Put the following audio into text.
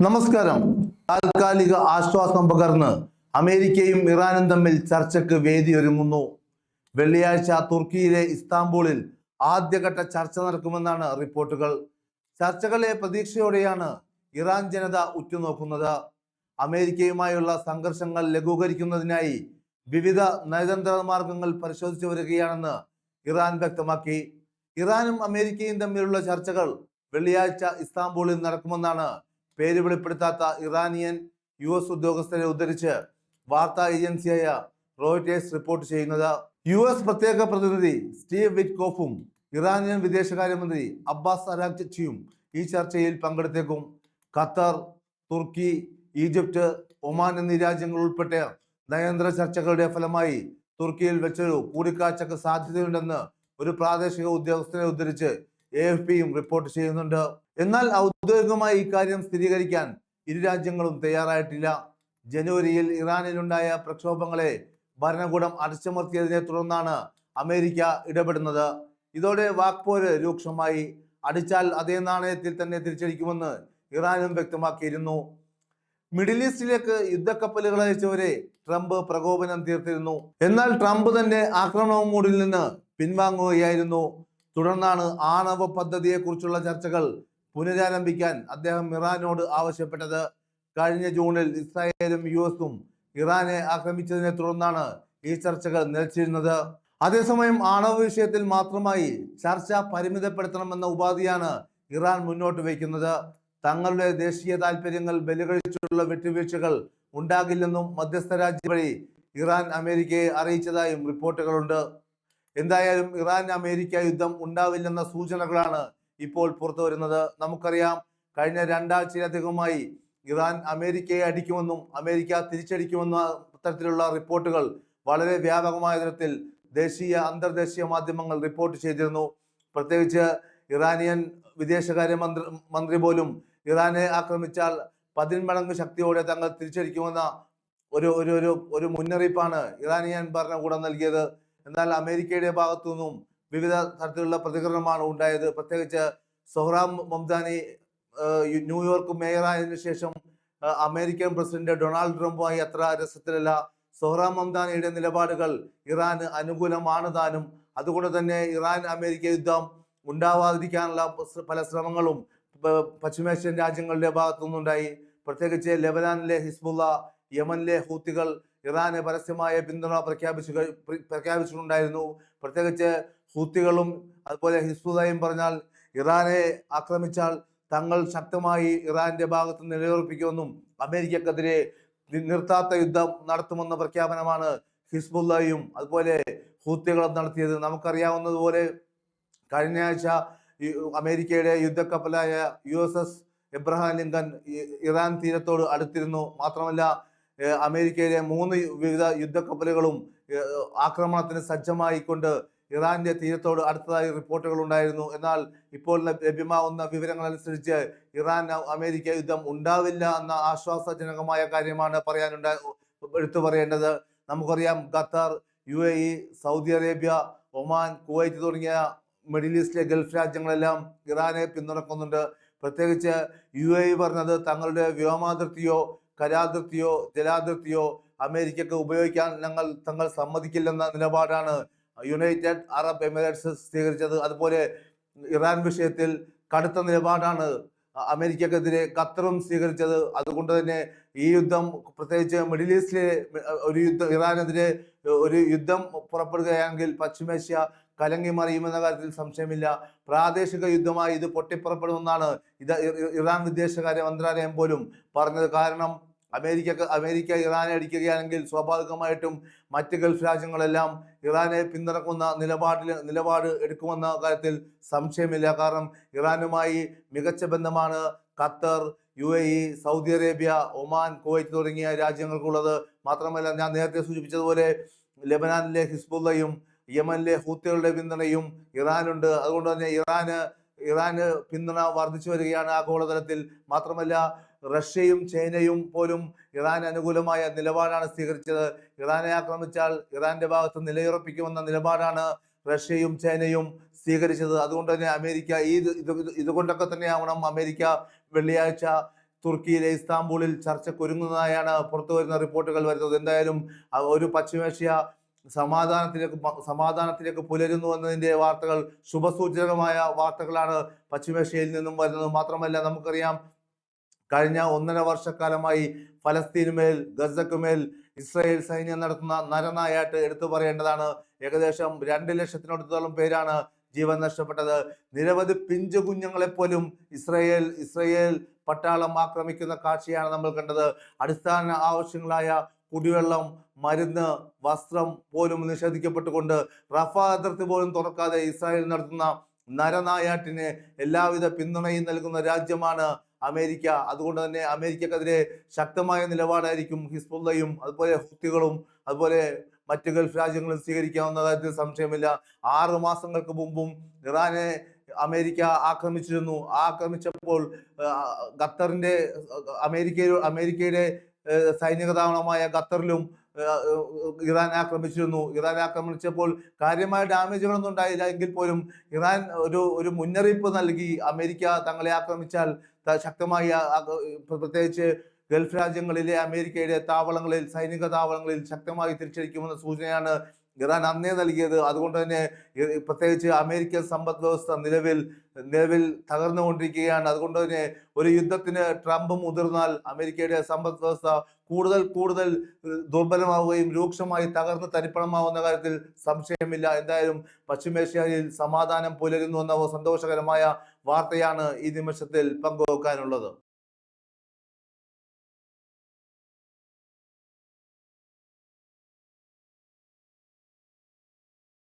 നമസ്കാരം. താൽക്കാലിക ആശ്വാസം പകർന്ന് അമേരിക്കയും ഇറാനും തമ്മിൽ ചർച്ചയ്ക്ക് വേദിയൊരുങ്ങുന്നു വെള്ളിയാഴ്ച തുർക്കിയിലെ ഇസ്താംബൂളിൽ ആദ്യഘട്ട ചർച്ച നടക്കുമെന്നാണ് റിപ്പോർട്ടുകൾ. ചർച്ചകളെ പ്രതീക്ഷയോടെയാണ് ഇറാൻ ജനത ഉറ്റുനോക്കുന്നത്. അമേരിക്കയുമായുള്ള സംഘർഷങ്ങൾ ലഘൂകരിക്കുന്നതിനായി വിവിധ നയതന്ത്ര മാർഗങ്ങൾ പരിശോധിച്ചു വരികയാണെന്ന് ഇറാൻ വ്യക്തമാക്കി. ഇറാനും അമേരിക്കയും തമ്മിലുള്ള ചർച്ചകൾ വെള്ളിയാഴ്ച ഇസ്താംബൂളിൽ നടക്കുമെന്നാണ് പേര് വെളിപ്പെടുത്താത്ത ഇറാനിയൻ യു എസ് ഉദ്യോഗസ്ഥരെ ഉദ്ധരിച്ച് വാർത്താ ഏജൻസിയായ റോയിറ്റേഴ്സ് റിപ്പോർട്ട് ചെയ്യുന്നത് യു എസ് പ്രത്യേക പ്രതിനിധി സ്റ്റീവ് വിറ്റ്കോഫും ഇറാനിയൻ വിദേശകാര്യമന്ത്രി അബ്ബാസ് അരാക്ചിയും ഈ ചർച്ചയിൽ പങ്കെടുത്തേക്കും. ഖത്തർ തുർക്കി ഈജിപ്റ്റ് ഒമാൻ എന്നീ രാജ്യങ്ങൾ ഉൾപ്പെട്ട നയതന്ത്ര ചർച്ചകളുടെ ഫലമായി തുർക്കിയിൽ വെച്ചൊരു കൂടിക്കാഴ്ചക്ക് സാധ്യതയുണ്ടെന്ന് ഒരു പ്രാദേശിക ഉദ്യോഗസ്ഥനെ ഉദ്ധരിച്ച് എ എഫ് പിയും റിപ്പോർട്ട് ചെയ്യുന്നുണ്ട്. എന്നാൽ ഔദ്യോഗികമായി ഇക്കാര്യം സ്ഥിരീകരിക്കാൻ ഇരു രാജ്യങ്ങളും തയ്യാറായിട്ടില്ല. ജനുവരിയിൽ ഇറാനിലുണ്ടായ പ്രക്ഷോഭങ്ങളെ ഭരണകൂടം അടിച്ചമർത്തിയതിനെ തുടർന്നാണ് അമേരിക്ക ഇടപെടുന്നത്. ഇതോടെ വാക്പോര് രൂക്ഷമായി. അടിച്ചാൽ അതേ നാണയത്തിൽ തന്നെ തിരിച്ചടിക്കുമെന്ന് ഇറാനും വ്യക്തമാക്കിയിരുന്നു. മിഡിൽ ഈസ്റ്റിലേക്ക് യുദ്ധക്കപ്പലുകൾ അയച്ചവരെ ട്രംപ് പ്രകോപനം തീർത്തിരുന്നു. എന്നാൽ ട്രംപ് തന്നെ ആക്രമണ മൂടിൽ നിന്ന് പിൻവാങ്ങുകയായിരുന്നു. തുടർന്നാണ് ആണവ പദ്ധതിയെക്കുറിച്ചുള്ള ചർച്ചകൾ പുനരാരംഭിക്കാൻ അദ്ദേഹം ഇറാനോട് ആവശ്യപ്പെട്ടത്. കഴിഞ്ഞ ജൂണിൽ ഇസ്രായേലും യു എസും ഇറാനെ ആക്രമിച്ചതിനെ തുടർന്നാണ് ഈ ചർച്ചകൾ നിലച്ചിരുന്നത്. അതേസമയം ആണവ വിഷയത്തിൽ മാത്രമായി ചർച്ച പരിമിതപ്പെടുത്തണമെന്ന ഉപാധിയാണ് ഇറാൻ മുന്നോട്ട് വയ്ക്കുന്നത്. തങ്ങളുടെ ദേശീയ താൽപര്യങ്ങൾ ബലികഴിച്ചുള്ള വിട്ടുവീഴ്ചകൾ ഉണ്ടാകില്ലെന്നും മധ്യസ്ഥ രാജ്യം വഴി ഇറാൻ അമേരിക്കയെ അറിയിച്ചതായും റിപ്പോർട്ടുകളുണ്ട്. എന്തായാലും ഇറാൻ അമേരിക്ക യുദ്ധം ഉണ്ടാവില്ലെന്ന സൂചനകളാണ് ഇപ്പോൾ പുറത്തു വരുന്നത് നമുക്കറിയാം. കഴിഞ്ഞ രണ്ടാഴ്ചയിലധികമായി ഇറാൻ അമേരിക്കയെ അടിക്കുമെന്നും അമേരിക്ക തിരിച്ചടിക്കുമെന്ന തരത്തിലുള്ള റിപ്പോർട്ടുകൾ വളരെ വ്യാപകമായ തരത്തിൽ ദേശീയ അന്തർദേശീയ മാധ്യമങ്ങൾ റിപ്പോർട്ട് ചെയ്തിരുന്നു. പ്രത്യേകിച്ച് ഇറാനിയൻ വിദേശകാര്യ മന്ത്രി മന്ത്രി പോലും ഇറാനെ ആക്രമിച്ചാൽ പതിന്മടങ്ങ് ശക്തിയോടെ തങ്ങൾ തിരിച്ചടിക്കുമെന്ന ഒരു ഒരു ഒരു ഒരു മുന്നറിയിപ്പാണ് ഇറാനിയൻ ഭരണകൂടം നൽകിയത്. എന്നാൽ അമേരിക്കയുടെ ഭാഗത്തു നിന്നും വിവിധ തരത്തിലുള്ള പ്രതികരണമാണ് ഉണ്ടായത്. പ്രത്യേകിച്ച് സൊഹ്റാം മംദാനി ന്യൂയോർക്ക് മേയറായതിനു ശേഷം അമേരിക്കൻ പ്രസിഡന്റ് ഡൊണാൾഡ് ട്രംപുമായി അത്ര രസത്തിലല്ല. സൊഹ്റാം മംദാനിയുടെ നിലപാടുകൾ ഇറാന് അനുകൂലമാണ് താനും. അതുകൊണ്ട് തന്നെ ഇറാൻ അമേരിക്ക യുദ്ധം ഉണ്ടാവാതിരിക്കാനുള്ള പല ശ്രമങ്ങളും പശ്ചിമേഷ്യൻ രാജ്യങ്ങളുടെ ഭാഗത്തു നിന്നുണ്ടായി പ്രത്യേകിച്ച് ലെബനാനിലെ ഹിസ്ബുള്ള യമനിലെ ഹൂത്തികൾ ഇറാന് പരസ്യമായ പിന്തുണ പ്രഖ്യാപിച്ചു പ്രഖ്യാപിച്ചിട്ടുണ്ടായിരുന്നു. പ്രത്യേകിച്ച് ഹൂത്തികളും അതുപോലെ ഹിസ്ബുള്ളയും പറഞ്ഞാൽ ഇറാനെ ആക്രമിച്ചാൽ തങ്ങൾ ശക്തമായി ഇറാന്റെ ഭാഗത്ത് നിലയുറപ്പിക്കുമെന്നും അമേരിക്കക്കെതിരെ നിർത്താത്ത യുദ്ധം നടത്തുമെന്ന പ്രഖ്യാപനമാണ് ഹിസ്ബുല്ലയും അതുപോലെ ഹൂത്തികളും നടത്തിയത്. നമുക്കറിയാവുന്നതുപോലെ കഴിഞ്ഞ ആഴ്ച അമേരിക്കയുടെ യുദ്ധക്കപ്പലായ U S S Abraham Lincoln Iran തീരത്തോട് അടുത്തിരുന്നു. മാത്രമല്ല അമേരിക്കയിലെ മൂന്ന് വിവിധ യുദ്ധക്കപ്പലുകളും ആക്രമണത്തിന് സജ്ജമായിക്കൊണ്ട് ഇറാന്റെ തീരത്തോട് അടുത്തതായി റിപ്പോർട്ടുകൾ ഉണ്ടായിരുന്നു. എന്നാൽ ഇപ്പോൾ ലഭ്യ- ലഭ്യമാവുന്ന വിവരങ്ങൾ അനുസരിച്ച് ഇറാൻ അമേരിക്ക യുദ്ധം ഉണ്ടാവില്ല എന്ന ആശ്വാസജനകമായ കാര്യമാണ് പറയാനുണ്ട എടുത്തു പറയേണ്ടത്. നമുക്കറിയാം Qatar U A E Saudi Arabia Oman Kuwait തുടങ്ങിയ മിഡിൽ ഈസ്റ്റിലെ ഗൾഫ് രാജ്യങ്ങളെല്ലാം ഇറാനെ പിന്തുണക്കുന്നുണ്ട്. പ്രത്യേകിച്ച് യു എ പറഞ്ഞത് തങ്ങളുടെ വ്യോമാതിർത്തിയോ കരാതിർത്തിയോ ജലാതിർത്തിയോ അമേരിക്കക്ക് ഉപയോഗിക്കാൻ ഞങ്ങൾ തങ്ങൾ സമ്മതിക്കില്ലെന്ന നിലപാടാണ് യുണൈറ്റഡ് അറബ് എമിറേറ്റ്സ് സ്വീകരിച്ചത്. അതുപോലെ ഇറാൻ വിഷയത്തിൽ കടുത്ത നിലപാടാണ് അമേരിക്കക്കെതിരെ ഖത്തറും സ്വീകരിച്ചത്. അതുകൊണ്ട് തന്നെ ഈ യുദ്ധം പ്രത്യേകിച്ച് മിഡിൽ ഈസ്റ്റിലെ ഒരു യുദ്ധം ഇറാനെതിരെ ഒരു യുദ്ധം പുറപ്പെടുകയാണെങ്കിൽ പശ്ചിമേഷ്യ കലങ്ങി മറിയുമെന്ന കാര്യത്തിൽ സംശയമില്ല. പ്രാദേശിക യുദ്ധമായി ഇത് പൊട്ടിപ്പുറപ്പെടുമെന്നാണ് ഇത് ഇറാൻ വിദേശകാര്യ മന്ത്രാലയം പോലും പറഞ്ഞത്. കാരണം അമേരിക്ക അമേരിക്ക ഇറാനെ അടിക്കുകയാണെങ്കിൽ സ്വാഭാവികമായിട്ടും മറ്റ് ഗൾഫ് രാജ്യങ്ങളെല്ലാം ഇറാനെ പിന്തുണക്കുന്ന നിലപാടിൽ നിലപാട് എടുക്കുമെന്ന കാര്യത്തിൽ സംശയമില്ല. കാരണം ഇറാനുമായി മികച്ച ബന്ധമാണ് Qatar U A E Saudi Arabia Oman Kuwait തുടങ്ങിയ രാജ്യങ്ങൾക്കുള്ളത്. മാത്രമല്ല ഞാൻ നേരത്തെ സൂചിപ്പിച്ചതുപോലെ ലെബനാനിലെ ഹിസ്ബുള്ളയും യമനിലെ ഹൂത്തികളുടെ പിന്തുണയും ഇറാനുണ്ട്. അതുകൊണ്ട് തന്നെ ഇറാന് ഇറാന് പിന്തുണ വർദ്ധിച്ചു വരികയാണ് ആഗോളതലത്തിൽ. മാത്രമല്ല റഷ്യയും ചൈനയും പോലും ഇറാൻ അനുകൂലമായ നിലപാടാണ് സ്വീകരിച്ചത്. ഇറാനെ ആക്രമിച്ചാൽ ഇറാന്റെ ഭാഗത്ത് നിലയുറപ്പിക്കുമെന്ന നിലപാടാണ് റഷ്യയും ചൈനയും സ്വീകരിച്ചത്. അതുകൊണ്ട് തന്നെ അമേരിക്ക ഈ ഇത് ഇത് ഇതുകൊണ്ടൊക്കെ തന്നെയാവണം അമേരിക്ക വെള്ളിയാഴ്ച തുർക്കിയിലെ ഇസ്താംബൂളിൽ ചർച്ചയ്ക്കൊരുങ്ങുന്നതായാണ് പുറത്തു വരുന്ന റിപ്പോർട്ടുകൾ വരുന്നത്. എന്തായാലും ഒരു പശ്ചിമേഷ്യ സമാധാനത്തിലേക്ക് സമാധാനത്തിലേക്ക് പുലരുന്നു എന്നതിന്റെ വാർത്തകൾ ശുഭസൂചകമായ വാർത്തകളാണ് പശ്ചിമേഷ്യയിൽ നിന്നും വരുന്നത്. മാത്രമല്ല നമുക്കറിയാം കഴിഞ്ഞ ഒന്നര വർഷക്കാലമായി ഫലസ്തീനുമേൽ ഗസക്കുമേൽ ഇസ്രായേൽ സൈന്യം നടത്തുന്ന നരനായാട്ട് എടുത്തു പറയേണ്ടതാണ്. ഏകദേശം രണ്ട് ലക്ഷത്തിനടുത്തോളം പേരാണ് ജീവൻ നഷ്ടപ്പെട്ടത്. നിരവധി പിഞ്ചു കുഞ്ഞുങ്ങളെപ്പോലും ഇസ്രയേൽ ഇസ്രയേൽ പട്ടാളം ആക്രമിക്കുന്ന കാഴ്ചയാണ് നമ്മൾ കണ്ടത്. അടിസ്ഥാന ആവശ്യങ്ങളായ കുടിവെള്ളം മരുന്ന് വസ്ത്രം പോലും നിഷേധിക്കപ്പെട്ടുകൊണ്ട് റഫ അതിർത്തി പോലും തുറക്കാതെ ഇസ്രായേൽ നടത്തുന്ന നരനായാട്ടിന് എല്ലാവിധ പിന്തുണയും നൽകുന്ന രാജ്യമാണ് അമേരിക്ക. അതുകൊണ്ട് തന്നെ അമേരിക്കക്കെതിരെ ശക്തമായ നിലപാടായിരിക്കും ഹിസ്ബുള്ളയും അതുപോലെ ഹുത്തികളും അതുപോലെ മറ്റ് ഗൾഫ് രാജ്യങ്ങളും സ്വീകരിക്കാവുന്ന കാര്യത്തിൽ സംശയമില്ല. ആറ് മാസങ്ങൾക്ക് മുമ്പും ഇറാനെ അമേരിക്ക ആക്രമിച്ചിരുന്നു. ആക്രമിച്ചപ്പോൾ ഖത്തറിന്റെ അമേരിക്ക അമേരിക്കയുടെ സൈനിക താവളമായ ഖത്തറിലും ഇറാൻ ആക്രമിച്ചിരുന്നു. ഇറാൻ ആക്രമിച്ചപ്പോൾ കാര്യമായ ഡാമേജുകളൊന്നും ഉണ്ടായില്ല എങ്കിൽ പോലും ഇറാൻ ഒരു ഒരു മുന്നറിയിപ്പ് നൽകി അമേരിക്ക തങ്ങളെ ആക്രമിച്ചാൽ ശക്തമായി പ്രത്യേകിച്ച് ഗൾഫ് രാജ്യങ്ങളിലെ അമേരിക്കയുടെ താവളങ്ങളിൽ സൈനിക താവളങ്ങളിൽ ശക്തമായി തിരിച്ചടിക്കുമെന്ന സൂചനയാണ് ഇറാൻ അന്നേ നൽകിയത്. അതുകൊണ്ട് തന്നെ പ്രത്യേകിച്ച് അമേരിക്കൻ സമ്പദ് വ്യവസ്ഥ നിലവിൽ നിലവിൽ തകർന്നുകൊണ്ടിരിക്കുകയാണ്. അതുകൊണ്ട് തന്നെ ഒരു യുദ്ധത്തിന് ട്രംപ് മുതിർന്നാൽ അമേരിക്കയുടെ സമ്പദ് വ്യവസ്ഥ കൂടുതൽ കൂടുതൽ ദുർബലമാവുകയും രൂക്ഷമായി തകർന്ന് തരിപ്പണമാവുന്ന കാര്യത്തിൽ സംശയമില്ല. എന്തായാലും പശ്ചിമേഷ്യയിൽ സമാധാനം പുലരുന്നു എന്ന സന്തോഷകരമായ വാർത്തയാണ് ഈ നിമിഷത്തിൽ പങ്കുവെക്കാനുള്ളത്.